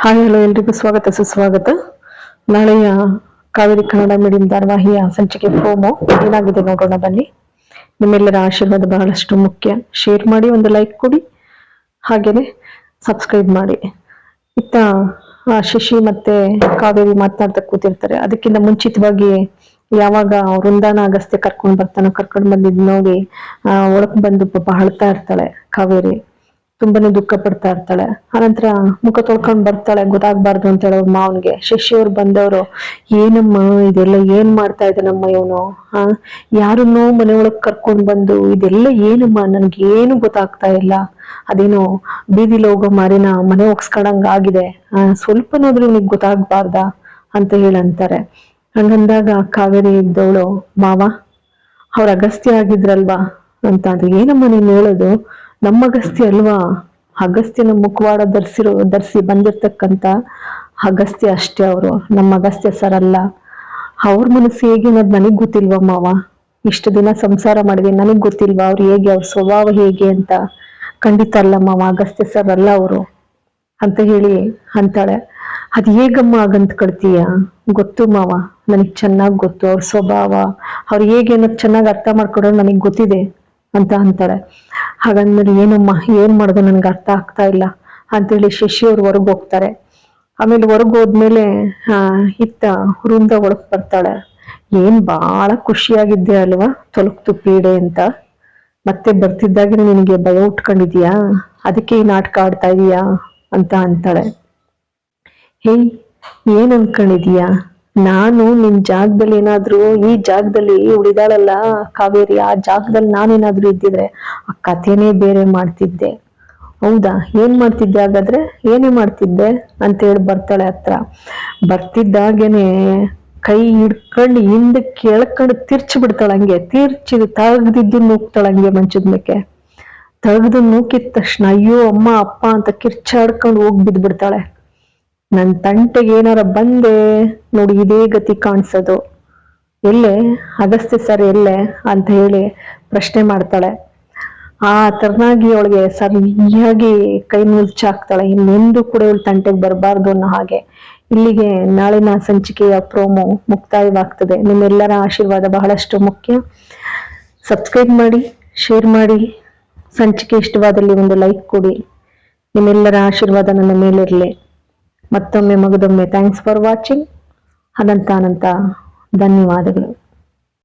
Hi hello ಎಲ್ರಿಗೂ ಸ್ವಾಗತ, ಸುಸ್ವಾಗತ. ನಾಳೆಯ ಕಾವೇರಿ ಕನ್ನಡ ಮೀಡಿಯಂ ಧಾರಾವಾಹಿಯ ಸಂಚಿಕೆ ಪ್ರೋಮೋ ಏನಾಗಿದೆ ನೋಡೋಣ ಬನ್ನಿ. ನಿಮ್ಮೆಲ್ಲರ ಆಶೀರ್ವಾದ ಬಹಳಷ್ಟು ಮುಖ್ಯ. ಶೇರ್ ಮಾಡಿ, ಒಂದು ಲೈಕ್ ಕೊಡಿ. ಹಾಗೇನೆ ಸಬ್ಸ್ಕ್ರೈಬ್ ಮಾಡಿ. ಇತ್ತ ಶಶಿ ಮತ್ತೆ ಕಾವೇರಿ ಮಾತನಾಡ್ತಾ ಕೂತಿರ್ತಾರೆ. ಅದಕ್ಕಿಂತ ಮುಂಚಿತವಾಗಿ ಯಾವಾಗ ವೃಂದಾನ ಅಗಸ್ತ್ಯ ಕರ್ಕೊಂಡು ಬರ್ತಾನೋ, ಕರ್ಕೊಂಡು ಬಂದಿದ್ ನೋಡಿ, ಆ, ಒಳಗ್ ಬಂದು ಪಾಪ ಅಳ್ತಾ ಇರ್ತಾಳೆ ಕಾವೇರಿ. ತುಂಬಾನೇ ದುಃಖ ಪಡ್ತಾ ಇರ್ತಾಳೆ. ಆನಂತರ ಮುಖ ತೊಳ್ಕೊಂಡ್ ಬರ್ತಾಳೆ, ಗೊತ್ತಾಗ್ಬಾರ್ದು ಅಂತ ಹೇಳೋ ಮಾವನ್ಗೆ. ಶಶಿ ಬಂದವರು, ಏನಮ್ಮ ಇದೆಲ್ಲ ಏನ್ ಮಾಡ್ತಾ ಇದ್ದಾನಮ್ಮ ಇವನು? ಆ, ಯಾರನ್ನೋ ಮನೆ ಒಳಗ್ ಕರ್ಕೊಂಡ್ ಬಂದು ಇದೆಲ್ಲ ಏನಮ್ಮ? ನನ್ಗೆ ಏನು ಗೊತ್ತಾಗ್ತಾ ಇಲ್ಲ. ಅದೇನೋ ಬೀದಿಲಿ ಹೋಗೋ ಮಾರಿನ ಮನೆ ಒಗ್ಸ್ಕೊಂಡಂಗ ಆಗಿದೆ. ಆ, ಸ್ವಲ್ಪನಾದ್ರೂ ಇವನಿಗೆ ಗೊತ್ತಾಗ್ಬಾರ್ದ? ಅಂತ ಹೇಳಂತಾರೆ ಹಂಗಂದಾಗ ಕಾವೇರಿ ಇದ್ದವಳು, ಮಾವ, ಅವ್ರ ಅಗಸ್ತ್ಯ ಆಗಿದ್ರಲ್ವಾ? ಅಂತ ಅದು ಏನಮ್ಮ ನೀನ್ ಹೇಳೋದು? ನಮ್ಮ ಅಗಸ್ತ್ಯ ಅಲ್ವಾ? ಅಗಸ್ತ್ಯನ ಮುಖವಾಡ ಧರಿಸಿರೋ, ಧರಿಸಿ ಬಂದಿರ್ತಕ್ಕಂಥ ಅಗಸ್ತ್ಯ ಅಷ್ಟೇ ಅವರು. ನಮ್ಮ ಅಗಸ್ತ್ಯ ಸರ್ ಅಲ್ಲ. ಅವ್ರ ಮನಸ್ಸು ಹೇಗೆ ಅನ್ನೋದು ನನಗ್ ಗೊತ್ತಿಲ್ವಾ ಮಾವ? ಇಷ್ಟು ದಿನ ಸಂಸಾರ ಮಾಡಿದೆ ನನಗೆ ಗೊತ್ತಿಲ್ವಾ ಅವ್ರು ಹೇಗೆ, ಅವ್ರ ಸ್ವಭಾವ ಹೇಗೆ ಅಂತ? ಖಂಡಿತ ಅಲ್ಲ ಮಾವ ಅಗಸ್ತ್ಯ ಸರ್ ಅಲ್ಲ ಅವರು. ಅಂತ ಹೇಳಿ ಅಂತಾಳೆ. ಅದು ಹೇಗಮ್ಮ ಆಗಂತ ಕಳ್ತೀಯ? ಗೊತ್ತು ಮಾವ, ನನಗೆ ಚೆನ್ನಾಗಿ ಗೊತ್ತು. ಅವ್ರ ಸ್ವಭಾವ, ಅವ್ರು ಹೇಗೆ ಅನ್ನೋದು ಚೆನ್ನಾಗಿ ಅರ್ಥ ಮಾಡ್ಕೊಡೋದು ನನಗೆ ಗೊತ್ತಿದೆ. ಅಂತ ಅಂತಾಳೆ ಹಾಗಂದ್ಮೇಲೆ ಏನಮ್ಮ, ಏನ್ ಮಾಡೋದು ನನ್ಗೆ ಅರ್ಥ ಆಗ್ತಾ ಇಲ್ಲ ಅಂತೇಳಿ ಶಶಿ ಅವ್ರು ಹೊರಗೆ ಹೋಗ್ತಾರೆ. ಆಮೇಲೆ ಹೊರಗೆ ಹೋದ್ಮೇಲೆ ಇತ್ತ ವೃಂದ ಒಳಗ್ ಬರ್ತಾಳೆ. ಏನ್ ಬಹಳ ಖುಷಿಯಾಗಿದ್ದೆ ಅಲ್ವಾ ತೊಲಗ್ತು ಪೀಡೆ ಅಂತ. ಮತ್ತೆ ಬರ್ತಿದ್ದಾಗ ನಿನಗೆ ಭಯ ಉಟ್ಕೊಂಡಿದ್ಯಾ? ಅದಕ್ಕೆ ಈ ನಾಟಕ ಆಡ್ತಾ ಇದೀಯಾ? ಅಂತ ಅಂತಾಳೆ. ಹೇಯ್, ಏನ್ ಅನ್ಕೊಂಡಿದೀಯಾ? ನಾನು ನಿನ್ ಜಾಗದಲ್ಲಿ ಏನಾದ್ರು, ಈ ಜಾಗದಲ್ಲಿ ಉಳಿದಾಳಲ್ಲ ಕಾವೇರಿ, ಆ ಜಾಗದಲ್ಲಿ ನಾನೇನಾದ್ರೂ ಇದ್ದಿದ್ರೆ ಆ ಕಥೆನೇ ಬೇರೆ ಮಾಡ್ತಿದ್ದೆ. ಹೌದಾ? ಏನ್ ಮಾಡ್ತಿದ್ದೆ ಹಾಗಾದ್ರೆ? ಏನೇ ಮಾಡ್ತಿದ್ದೆ ಅಂತ ಹೇಳಿ ಬರ್ತಾಳೆ ಹತ್ರ. ಬರ್ತಿದ್ದಾಗೇನೆ ಕೈ ಹಿಡ್ಕೊಂಡು ಹಿಂದೆ ಕೆಳ್ಕೊಂಡು ತಿರ್ಚಿ ಬಿಡ್ತಾಳ ಹಂಗೆ. ತಿರ್ಚಿ ತಗ್ದಿದ್ದು ನೂಕ್ತಾಳ ಹಂಗೆ ಮಂಚದ ಮೇಕೆ. ತಗ್ದು ನೂಕಿದ ತಕ್ಷಣ, ಅಯ್ಯೋ ಅಮ್ಮ, ಅಪ್ಪ ಅಂತ ಕಿರ್ಚಾಡ್ಕೊಂಡು ಹೋಗಿ ಬಿದ್ದು ಬಿಡ್ತಾಳೆ ನನ್ ತಂಟೆಗೆ ಏನಾರ ಬಂದೆ ನೋಡಿ ಇದೇ ಗತಿ ಕಾಣಿಸೋದು. ಎಲ್ಲೆ? ಅಗಸ್ತ್ಯ ಸರ್, ಎಲ್ಲೆ? ಅಂತ ಹೇಳಿ ಪ್ರಶ್ನೆ ಮಾಡ್ತಾಳೆ. ಆ ತರನಾಗಿ ಅವಳಿಗೆ ಸರಿಯಾಗಿ ಕೈ ಮುಚ್ಚಾಕ್ತಾಳೆ ಇನ್ನೆಂದೂ ಕೂಡ ಇವಳು ತಂಟೆಗೆ ಬರಬಾರ್ದು ಅನ್ನೋ ಹಾಗೆ. ಇಲ್ಲಿಗೆ ನಾಳಿನ ಸಂಚಿಕೆಯ ಪ್ರೋಮೋ ಮುಕ್ತಾಯವಾಗ್ತದೆ. ನಿಮ್ಮೆಲ್ಲರ ಆಶೀರ್ವಾದ ಬಹಳಷ್ಟು ಮುಖ್ಯ. ಸಬ್ಸ್ಕ್ರೈಬ್ ಮಾಡಿ, ಶೇರ್ ಮಾಡಿ. ಸಂಚಿಕೆ ಇಷ್ಟವಾದಲ್ಲಿ ಒಂದು ಲೈಕ್ ಕೊಡಿ. ನಿಮ್ಮೆಲ್ಲರ ಆಶೀರ್ವಾದ ನನ್ನ ಮೇಲಿರಲಿ. ಮತ್ತೊಮ್ಮೆ ಮಗದೊಮ್ಮೆ ಥ್ಯಾಂಕ್ಸ್ ಫಾರ್ ವಾಚಿಂಗ್ ಅನಂತ ಅನಂತ ಧನ್ಯವಾದಗಳು.